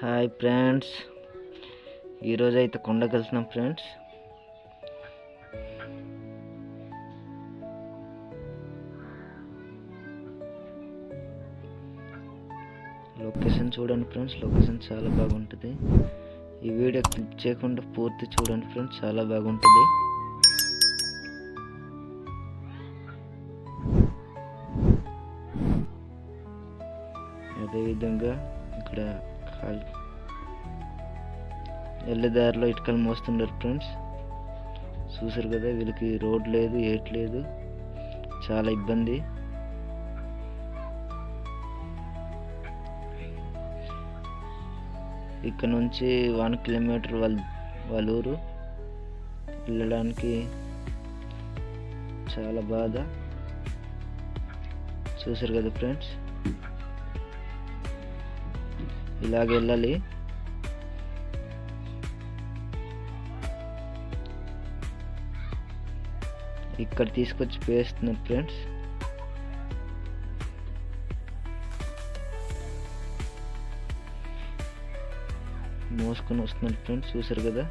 Hi friends. ఈరోజు అయితే కొండకి వెళ్తున్నాం ఫ్రెండ్స్. లొకేషన్ చూడండి ఫ్రెండ్స్. లొకేషన్ చాలా బాగుంటుంది. ఈ వీడియో క్లిక్ చేయకుండా పూర్తి చూడండి ఫ్రెండ్స్. చాలా బాగుంటుంది. అదేవిధంగా ఇక్కడ కాల్ వెళ్ళే దారిలో ఇటుకలు మోస్తున్నారు ఫ్రెండ్స్. చూసారు కదా వీళ్ళకి రోడ్ లేదు ఏట్ లేదు. చాలా ఇబ్బంది. ఇక్కడ నుంచి వన్ కిలోమీటర్ వాళ్ళ వాళ్ళ ఊరు. వెళ్ళడానికి చాలా బాధ. చూసారు కదా ఫ్రెండ్స్. ఇలాగ వెళ్ళాలి. ఇక్కడ తీసుకొచ్చి పేస్తున్నారు ఫ్రెండ్స్. మోసుకొని వస్తున్నారు ఫ్రెండ్స్ చూసారు కదా?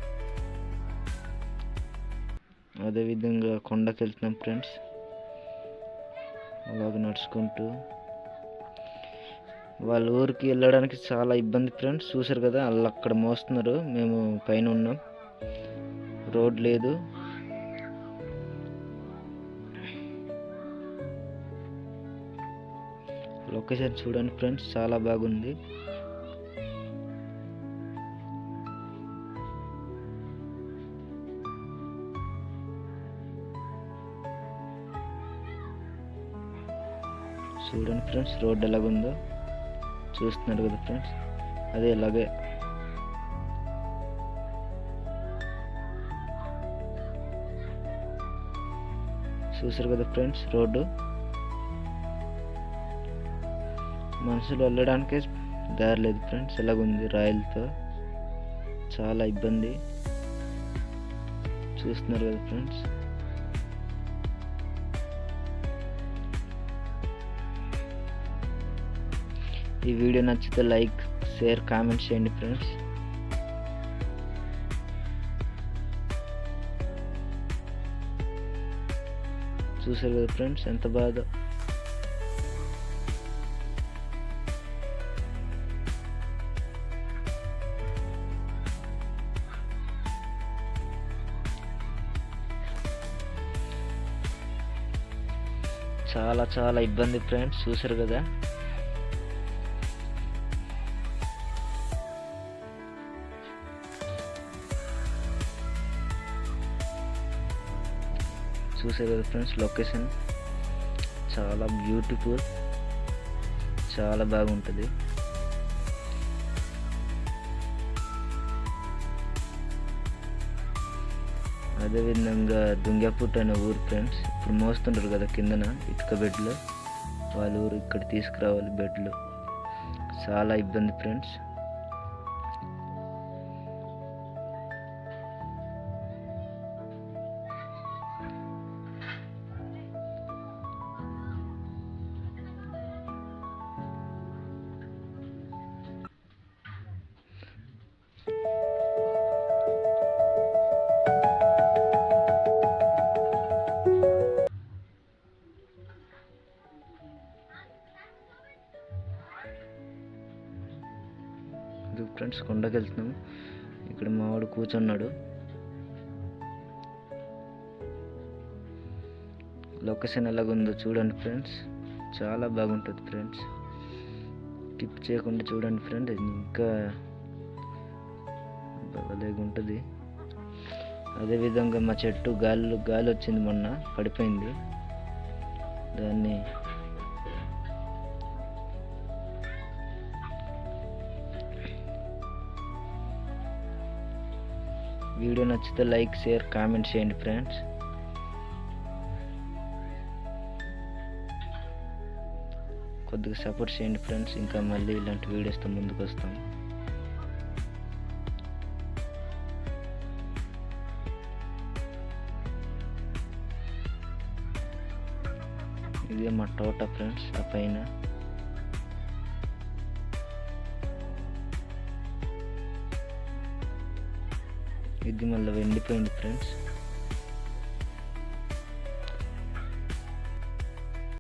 అదేవిధంగా కొండకి వెళ్తున్నాం ఫ్రెండ్స్. అలాగ నడుచుకుంటూ వాళ్ళ ఊరికి వెళ్ళడానికి చాలా ఇబ్బంది ఫ్రెండ్స్ చూసారు కదా వాళ్ళు అక్కడ మోస్తున్నారు. మేము పైన ఉన్నాం. రోడ్ లేదు. లొకేషన్ చూడండి ఫ్రెండ్స్ చాలా బాగుంది. చూడండి ఫ్రెండ్స్ రోడ్ ఎలాగుందో. చూస్తున్నారు కదా ఫ్రెండ్స్. అదే ఇలాగే. చూసారు కదా ఫ్రెండ్స్ రోడ్డు. మనుషులు వెళ్ళడానికే దారి లేదు ఫ్రెండ్స్. ఎలాగుంది రాయలతో? చాలా ఇబ్బంది. చూస్తున్నారు కదా ఫ్రెండ్స్. ఈ వీడియో నచ్చితే లైక్ షేర్ కామెంట్ చేయండి ఫ్రెండ్స్. చూసారు కదా ఫ్రెండ్స్ ఎంత బాధ చాలా చాలా ఇబ్బంది ఫ్రెండ్స్ చూసారు కదా. చూసారు కదా ఫ్రెండ్స్ లొకేషన్ చాలా బ్యూటిఫుల్ చాలా బాగుంటుంది. అదేవిధంగా దుంగపుట్ అనే ఊరు ఫ్రెండ్స్ ఇప్పుడు మోస్తుంటారు కదా కిందన ఇటుక బెడ్లు. వాళ్ళ ఊరు ఇక్కడ తీసుకురావాలి బెడ్లు. చాలా ఇబ్బంది ఫ్రెండ్స్ ఇది ఫ్రెండ్స్ కొండకి వెళ్తున్నాం ఇక్కడ మావాడు కూర్చున్నాడు. లొకేషన్ ఎలాగుందో చూడండి ఫ్రెండ్స్. చాలా బాగుంటుంది ఫ్రెండ్స్. టిప్ చేయకుండా చూడండి ఫ్రెండ్ ఇంకా భలేగా ఉంటుంది అదేవిధంగా మా చెట్టు గాలి గాలి వచ్చింది మొన్న పడిపోయింది. దాన్ని వీడియో నచ్చితే లైక్ షేర్ కామెంట్ చేయండి ఫ్రెండ్స్. కొద్దిగా సపోర్ట్ చేయండి ఫ్రెండ్స్. ఇంకా మళ్ళీ ఇలాంటి వీడియోస్తో ముందుకు వస్తాం. ఇదే మా తోట ఫ్రెండ్స్ ఆ పైన. ఇది మళ్ళీ ఎండిపోయింది ఫ్రెండ్స్